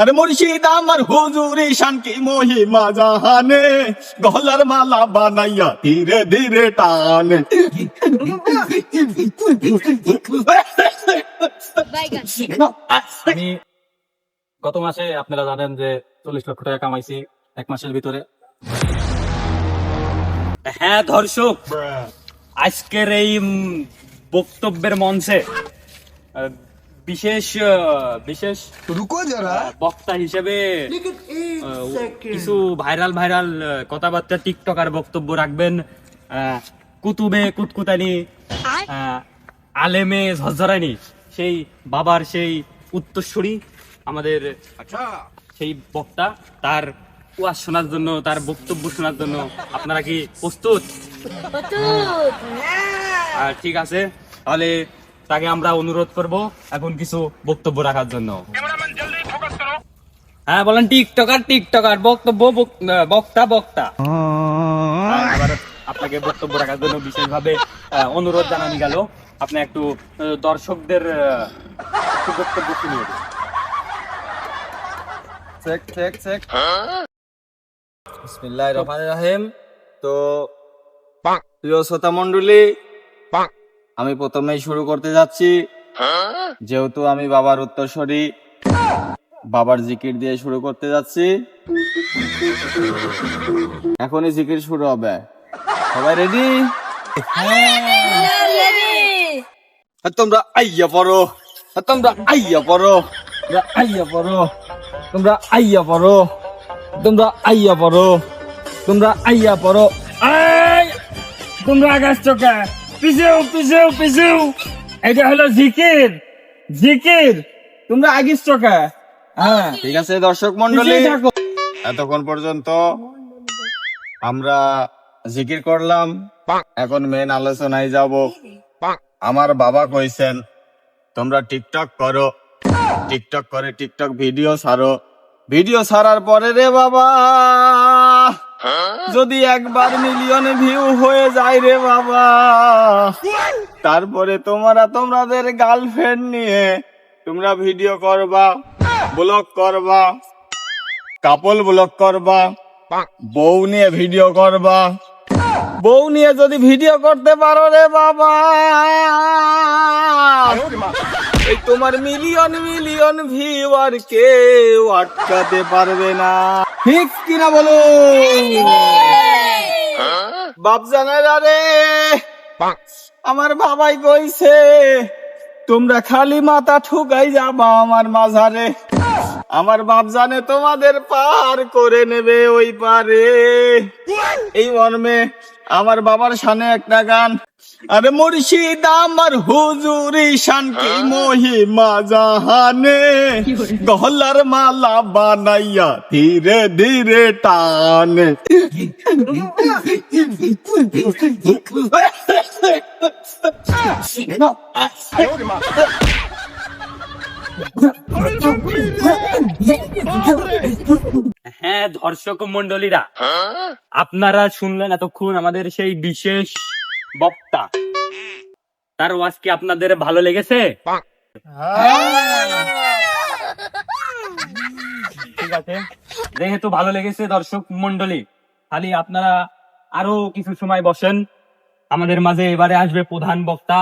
আরে মুর্শিদ আমার হুজুরি শান্তি মহিমা জাহানে গলার মালা বানাইয়া ধীরে ধীরে টানে। আমি গত মাসে আপনারা জানেন যে চল্লিশ লক্ষ টাকা কামাইছি এক মাসের ভিতরে। হ্যাঁ দর্শক আজকের এই বক্তব্যের মঞ্চে বিশেষ বিশেষ রুকো যারা বক্তা হিসেবে কিছু ভাইরাল ভাইরাল কথাবার্তা টিকটকার বক্তব্য রাখবেন। কুতুবে কুতকুতানি আলেমে ঝরঝরানি সেই বাবার সেই উত্তরসূরি আমাদের আচ্ছা। সেই বক্তা তার কুয়াশ শোনার জন্য তার বক্তব্য শোনার জন্য আপনারা কি প্রস্তুত? ঠিক আছে। তাহলে তাকে আমরা অনুরোধ করব এখন কিছু বক্তব্য রাখার জন্য। হ্যাঁ বলেন টিকটকার টিকটকার বক্তব্য বক্তা বক্তা। আপনাকে বক্তব্য রাখার জন্য বিশেষভাবে অনুরোধ জানানি গেল। আপনি একটু দর্শকদের আহ, বক্তব্য শুনিয়ে। Check check check. বিসমিল্লাহ রহমান রাহিম। তো প্রিয় শ্রোতা মন্ডলী আমি প্রথমেই শুরু করতে যাচ্ছি। যেহেতু আমি বাবার উত্তরসরি বাবার জিকির দিয়ে শুরু করতে যাচ্ছি। এখনই জিকির শুরু হবে। সবাই রেডি তোমরা আইয়া পড়ো। তোমরা আইয়া পড়ো। তোমরা আইয়া পড়ো। তোমরা আইয়া পড়ো। তোমরা আইয়া পড়ো। তোমরা আইয়া পড়ো। আই তোমরা আকাশ চোখা পিছেও পিছেও পিছেও এটা হলো জিকির। জিকির। তোমরা আগিস চোখা হ্যাঁ। ঠিক আছে দর্শক মন্ডলী এতক্ষণ পর্যন্ত আমরা জিকির করলাম। এখন মেন আলোচনায় যাব। আমার বাবা কইছেন তোমরা টিকটক করো। টিকটক করে টিকটক ভিডিও ছাড়ো। ভিডিও ছাড়ার পরে রে বাবা যদি একবার মিলিয়ন ভিউ হয়ে যায় রে বাবা, তারপরে তোমরা তোমাদের গার্লফ্রেন্ড নিয়ে তোমরা ভিডিও করবা, ব্লগ করবা, কাপল ব্লগ করবা, বউ নিয়ে ভিডিও করবা। বউ নিয়ে যদি ভিডিও করতে পারো রে বাবা। এই তোমার মিলিয়ন মিলিয়ন ভিউয়ার কেউ আটকাতে পারবে না। ঠিক কিনা বলো? বাপ জানারা রে। আমার বাবাই কইছে, তোমরা খালি মাথা ঠুকাই যাবা আমার মাঝারে। আমার বাপ জানে তোমাদের পার করে নেবে ওই পারে। এই মর্মে আমার বাবার সানে একটা গান। আরে মুর্শিদ আমার হুজুরি শানকি মহিমা জাহানে? গলার মালা বানাইয়া ধীরে ধীরে টানে। হ্যাঁ দর্শক মন্ডলীরা আপনারা শুনলেন এতক্ষণ আমাদের সেই বিশেষ বক্তা। তার ওয়াজ কি আপনাদের ভালো লেগেছে? ঠিক আছে। যেহেতু ভালো লেগেছে দর্শক মন্ডলী খালি আপনারা আরও কিছু সময় বসেন। আমাদের মাঝে এবারে আসবে প্রধান বক্তা।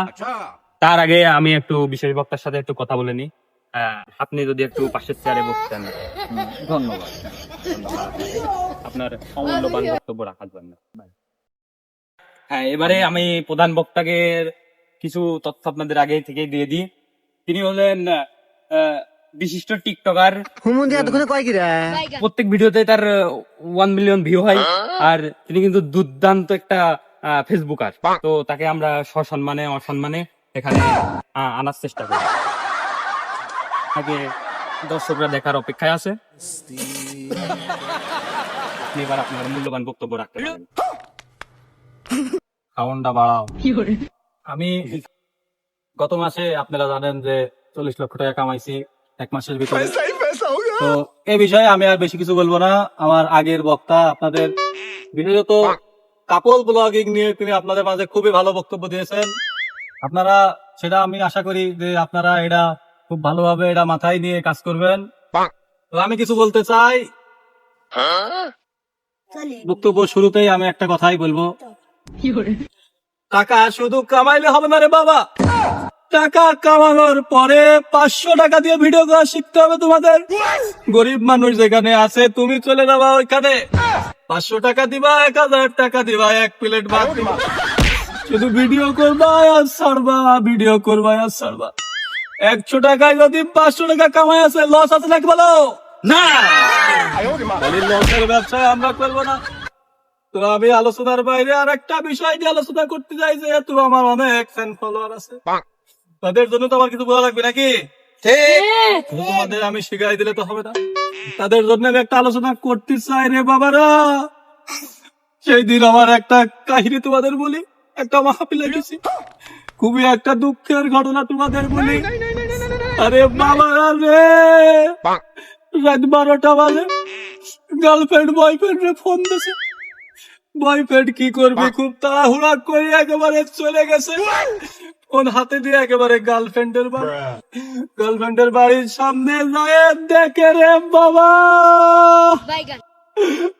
তার আগে আমি একটু বিশেষ বক্তার সাথে একটু কথা বলে নি হ্যাঁ, আপনি যদি একটু পাশের চেয়ারে বসতেন। ধন্যবাদ। আপনার অমূল্যবান বক্তব্য রাখার জন্য। হ্যাঁ এবারে আমি প্রধান বক্তাকে কিছু তথ্য আপনাদের আগে থেকে দিয়ে দিই। তিনি হলেন বিশিষ্ট টিকটকার। প্রত্যেক ভিডিওতে তার ওয়ান মিলিয়ন ভিউ হয়। আর তিনি কিন্তু দুর্দান্ত একটা ফেসবুকার তো তাকে আমরা সসম্মানে অসম্মানে এখানে আহ, আনার চেষ্টা করি। আগে দর্শকরা দেখার অপেক্ষায় আছে। এবার আপনার মূল্যবান বক্তব্য রাখতে পারেন। সাউন্ডটা বাড়াও। আমি গত মাসে আপনারা জানেন যে চল্লিশ লক্ষ টাকা কামাইছি এক মাসের ভিতরে। তো এই বিষয়ে আমি আর বেশি কিছু বলব না। আমার আগের বক্তা আপনাদের বিশেষত কাপল ব্লগিং নিয়ে তিনি আপনাদের মাঝে খুবই ভালো বক্তব্য দিয়েছেন। আপনারা সেটা আমি আশা করি যে আপনারা এটা খুব ভালোভাবে এটা মাথায় নিয়ে কাজ করবেন। তো আমি কিছু বলতে চাই। বক্তব্য শুরুতেই আমি একটা কথাই বলব। টাকা শুধু কামাইলে হবে না রে বাবা। টাকা কামানোর পরে পাঁচশো টাকা দিয়ে ভিডিও করা শিখতে হবে তোমাদের। গরিব মানুষ যেখানে আছে, তুমি চলে যাবা ওইখানে। পাঁচশো টাকা দিবা, এক হাজার টাকা দিবা, এক প্লেট ভাত দিবা। শুধু ভিডিও করবা আর ছাড়বা ভিডিও করবা আর ছাড়বা। একশো টাকায় যদি পাঁচশো টাকা কামাই আছে লস আছে নাকি বলো? না। ব্যবসায় আমরা করব না। তো আমি আলোচনার বাইরে আর একটা বিষয় নিয়ে আলোচনা করতে চাই যে তুমি আমার অনেক ফ্যান ফলোয়ার আছে। তাদের জন্য তো আমার কিছু বলা লাগবে নাকি? তোমাদের আমি শিখাই দিলে তো হবে না। তাদের জন্য আমি একটা আলোচনা করতে চাই রে বাবারা। সেই দিন আমার একটা কাহিনী তোমাদের বলি। একটা মাহফিলে গেছি খুবই একটা দুঃখের ঘটনা তোমাদের বলি। আরে বাবারা রে। রাত বারোটা বাজে। গার্লফ্রেন্ড বয়ফ্রেন্ড রে ফোন দিছে। বয়ফ্রেন্ড কি করবে খুব তাড়াহুড়া করে একেবারে চলে গেছে। ফোন হাতে দিয়ে একেবারে গার্লফ্রেন্ডের বাড়ি গার্লফ্রেন্ডের বাড়ির সামনে যায় দেখে রে বাবা।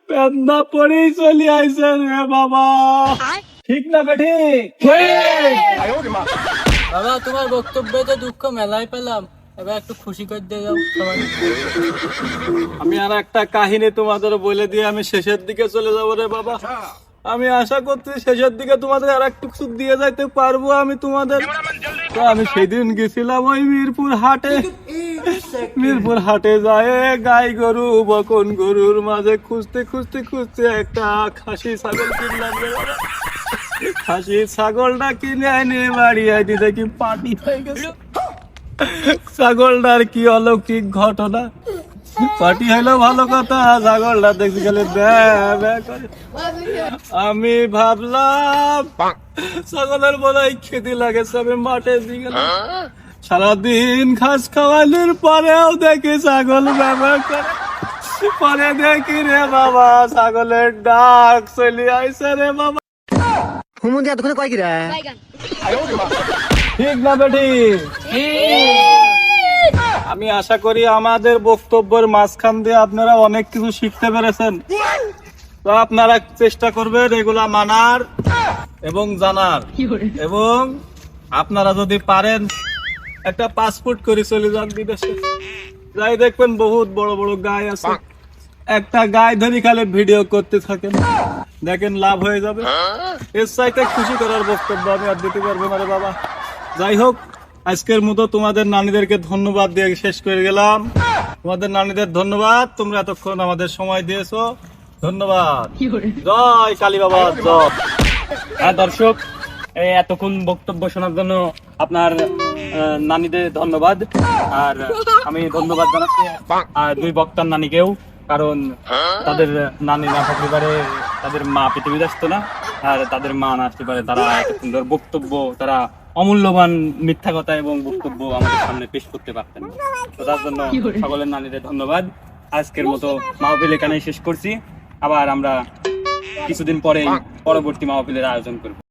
পেন্দা পড়েই চলে আইছে রে বাবা। ঠিক না বেঠি বাবা তোমার বক্তব্যে তো দুঃখ মেলাই পেলাম। এবার একটু খুশি করে দিয়ে যাও সবাই। আমি আর একটা কাহিনী তোমাদের বলে দিয়ে আমি শেষের দিকে চলে যাব রে বাবা। আমি আশা করছি শেষের দিকে তোমাদের আর একটু কিছু দিয়ে যাইতে পারব আমি তোমাদের। তো আমি সেদিন গেছিলাম ওই মিরপুর হাটে। মিরপুর হাটে যায় গাই গরু বকন গরুর মাঝে খুঁজতে খুঁজতে খুঁজতে একটা খাসি ছাগল কিনলাম খাসি ছাগলটা কিনে আনি বাড়ি আইনি দেখি পাটি হয়ে গেছে। ছাগলটার কি অলৌকিক ঘটনা? পাটি হইল ভালো কথা, ছাগলটা দেখছি গেলে আমি ভাবলাম, ছাগলের বোধহয় খেতে লাগেছে আমি মাঠে গেলাম। সারাদিন ঘাস খাওয়ানোর পরেও দেখি ছাগল ব্যবহার করে। পরে দেখি রে বাবা, ছাগলের ডাক চলে আইসে রে বাবা। হুমুন্দি এতক্ষণে কয় কিরা? ঠিক না বেটি? আমি আশা করি আমাদের বক্তব্যের মাঝখান দিয়ে আপনারা অনেক কিছু শিখতে পেরেছেন। তো আপনারা চেষ্টা করবেন এগুলা মানার এবং জানার। এবং আপনারা যদি পারেন একটা পাসপোর্ট করে চলে যান বিদেশে। যাই দেখবেন বহুত বড় বড় গায়ে আছে। একটা গায়ে ধরি খালি ভিডিও করতে থাকেন। দেখেন লাভ হয়ে যাবে। এর চাইতে খুশি করার বক্তব্য আমি আর দিতে পারব না রে বাবা। যাই হোক আজকের মতো তোমাদের নানীদেরকে ধন্যবাদ দিয়ে শেষ করে গেলাম। তোমাদের নানীদের ধন্যবাদ তোমরা এতক্ষণ আমাদের সময় দিয়েছ। ধন্যবাদ। জয় কালী বাবা জয়। হ্যাঁ দর্শক এই এতক্ষণ বক্তব্য শোনার জন্য আপনার নানীদের ধন্যবাদ। আর আমি ধন্যবাদ জানাচ্ছি আর দুই বক্তার নানীকেও কারণ তাদের নানি না থাকতে পারে। তাদের মা পৃথিবীতে আসতো না আর তাদের মা না আসতে পারে তারা সুন্দর বক্তব্য তারা অমূল্যবান মিথ্যা কথা এবং বক্তব্য আমাদের সামনে পেশ করতে পারতেন। তো তার জন্য সকলের নানীদের ধন্যবাদ। আজকের মতো মাহফিল এখানেই শেষ করছি। আবার আমরা কিছুদিন পরে পরবর্তী মাহফিলের আয়োজন করব।